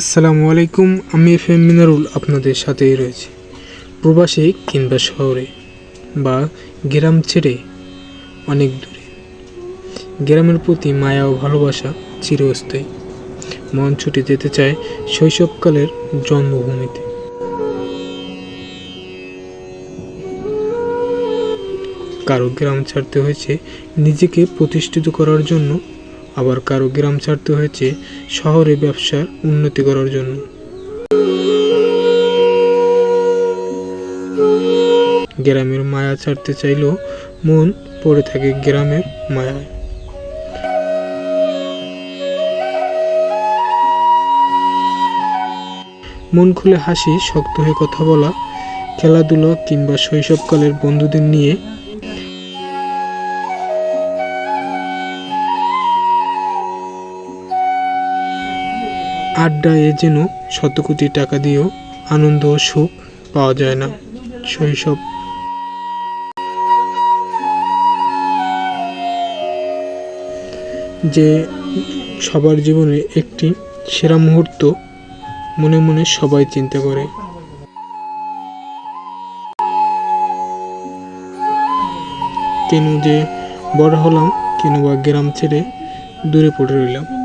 আসসালামু আলাইকুম, আমি এফ এম মিনারুল আপনাদের সাথেই রয়েছে। প্রবাসে কিংবা শহরে বা গ্রাম ছেড়ে অনেক দূরে। গ্রামের প্রতি মায়া ও ভালোবাসা চিরস্থায়ী। মন ছুটে যেতে চায় শৈশবকালের জন্মভূমিতে। কারও গ্রাম ছাড়তে হয়েছে নিজেকে প্রতিষ্ঠিত করার জন্য আবার কারও গ্রাম ছাড়তে হয়েছে শহরে ব্যবসার উন্নতি করার জন্য। গ্রামের মায়া ছাড়তে চাইলেও মন পড়ে থাকে গ্রামের মায়ায়। মন খুলে হাসি, শক্ত হয়ে কথা বলা, খেলাধুলা কিংবা শৈশবকালের বন্ধুদের নিয়ে আড্ডায় যেন শত কোটি টাকা দিয়েও আনন্দ ও সুখ পাওয়া যায় না। শৈশব। যে সবার জীবনে একটি সেরা মুহূর্ত মনে মনে সবাই চিন্তা করে। কেন যে বড় হলাম কেন বা গ্রাম ছেড়ে দূরে পড়ে রইলাম।